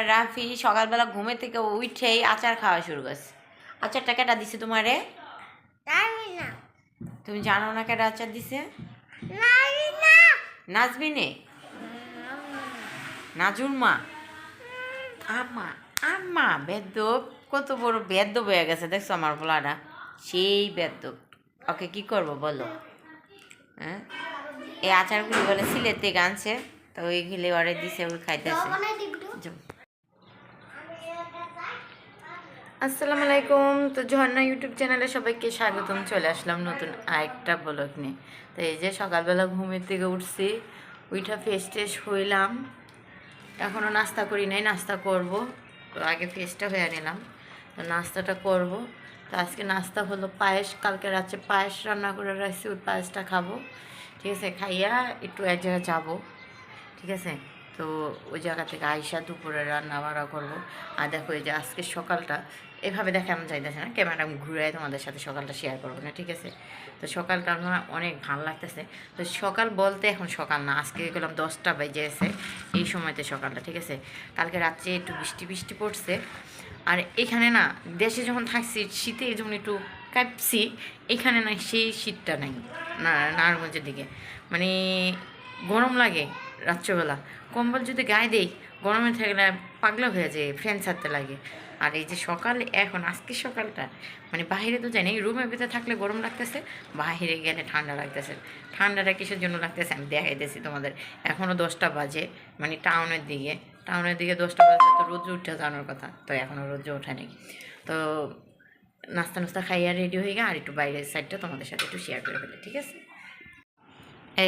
আমার রাফি সকালবেলা ঘুমে থেকে উঠেই আচার খাওয়া শুরু করছে। আচারটা কেটা দিছে তোমারে? তুমি জানো না কেটা আচার দিছে? নাচবি নে। নাজুর মা? আম্মা আম্মা বেদ্যপ কত বড় বেদ্যপ হয়ে গেছে দেখছ আমার পোলাটা? সেই বেদ্যপ ওকে কি করব বলো? হ্যাঁ? এই আচারগুলি বলে সিলেট থেকে আনছে তো ওইগুলি ওরে দিছে ওই খাইতেছে। আসসালামু আলাইকুম। তো ঝর্ণা ইউটিউব চ্যানেলে সবাইকে স্বাগতম। চলে আসলাম নতুন আরেকটা ব্লগ নিয়ে। তো এই যে সকালবেলা ঘুমের থেকে উঠছি, উইঠা ফেস টেস হইলাম। এখনও নাস্তা করি নাই, নাস্তা করব। তো আগে ফেসটা হয়ে নিলাম। তো নাস্তাটা করব। তো আজকে নাস্তা হলো পায়েস। কালকে রাত্রে পায়েস রান্না করে রাখছি, ওই পায়েসটা খাব। ঠিক আছে, খাইয়া একটু এক জায়গায় যাব। ঠিক আছে? তো ওই জায়গা থেকে আইসা দুপুরে রান্না বাড়া করব আর দেখো এই যে আজকে সকালটা, এভাবে দেখানো যাইতেছে না ক্যামেরা ঘুরে তোমাদের সাথে সকালটা শেয়ার করব না, ঠিক আছে? তো সকালটা আমার অনেক ভালো লাগতেছে। তো সকাল বলতে এখন সকাল না, আজকে গেলাম দশটা বেজে এসে এই সময়তে সকালটা, ঠিক আছে? কালকে রাত্রে একটু বৃষ্টি বৃষ্টি পড়ছে। আর এখানে না, দেশে যখন থাকছি, শীতে যখন একটু কাঁপছি, এখানে না সেই শীতটা নাই, না নারায়ণগঞ্জের দিকে। মানে গরম লাগে রাত্রেবেলা। কম্বল যদি গায়ে দেই, গরমে থাকলে পাগলা হয়ে যায়, ফ্যান ছাড়তে লাগে। আর এই যে সকালে, এখন আজকে সকালটা মানে বাইরে তো জানি রুমের ভিতরে থাকলে গরম লাগতেছে, বাহিরে গেলে ঠান্ডা লাগতেছে। ঠান্ডাটা কিসের জন্য লাগতেছে আমি দেখাইতেছি তোমাদের। এখনও দশটা বাজে মানে টাউনের দিকে টাউনের দিকে দশটা বাজে তো রোজ উঠে জানার কথা, তো এখনও রোজ ওঠা নেই। তো নাস্তা নাস্তা খাইয়া রেডি হয়ে গিয়ে আর একটু বাইরের সাইডটা তোমাদের সাথে একটু শেয়ার করে ফেলে, ঠিক আছে?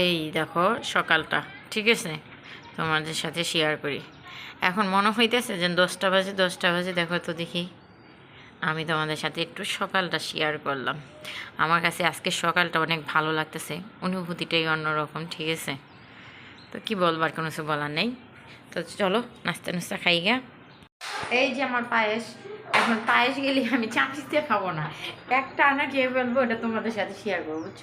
এই দেখো সকালটা। ঠিক আছে? তোমাদের সাথে শেয়ার করি। এখন মনে হইতেছে যে দশটা বাজে দশটা বাজে, দেখো তো দেখি। আমি তোমাদের সাথে একটু সকালটা শেয়ার করলাম। আমার কাছে আজকে সকালটা অনেক ভালো লাগতেছে। অনুভূতিটাই অন্যরকম, ঠিক আছে? তো কি বলবার, কোনো কিছু বলার নেই। তো চলো, নাস্তা নাস্তা খাই গা এই যে আমার পায়েস, এখন পায়েস গেলে আমি দিয়ে খাব না। একটা আনা খেয়ে ফেলব, ওটা তোমাদের সাথে শেয়ার করব, বুঝছ?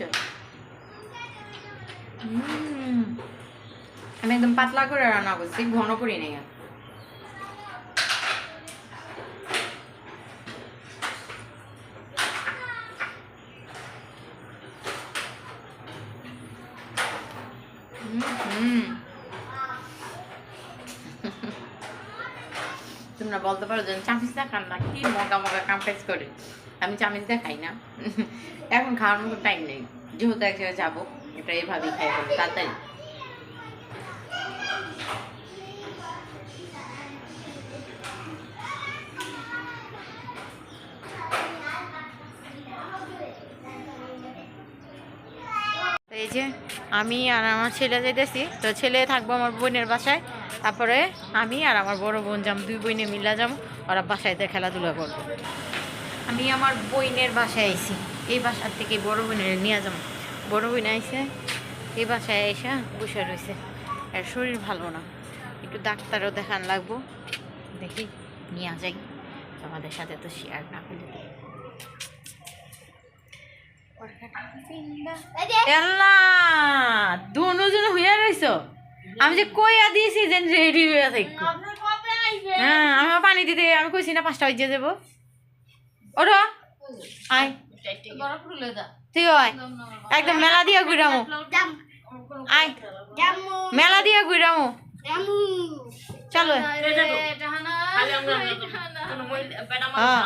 আমি একদম পাতলা করে রান্না করছি, ঘন করি নেই। তোমরা বলতে পারো যে চামিচ খান না, কি মগা মগা কাম্পাইজ করে। আমি চামিচ দিয়ে খাই না। এখন খাওয়ার মতো টাইম নেই। যেহেতু এক জায়গায় যাব, এটা এভাবেই খাই তাড়াতাড়ি। যে আমি আর আমার ছেলে যেতেছি তো ছেলে থাকব আমার বোনের বাসায়, তারপরে আমি আর আমার বড় বোন যাম, দুই বোনে মিলা যাম, ওরা বাসায়তে খেলাধুলা করব। আমি আমার বোনের বাসায় আইছি, এই বাসার থেকে বড় বোনের নিয়ে যাম। বড় বোন আইসে এই বাসায় এসে বসে রয়েছে আর শরীর ভালো না, একটু ডাক্তারও দেখান লাগবো, দেখি নিয়ে যাই। তোমাদের সাথে তো শেয়ার না করলে। এল্লা দুজন হইয়া রইছ। আমি যে কইয়া দিয়েছি যে রেডি হইয়া আসবে হ্যাঁ আমি পানি দিতে আমি কইছি না পাঁচটা বাজে যাব ওঠো। আয়। দা আয়। একদম মেলা দিয়া ঘুরামো। আয়। মেলা দিয়া ঘুরামো। চলো। হ্যাঁ।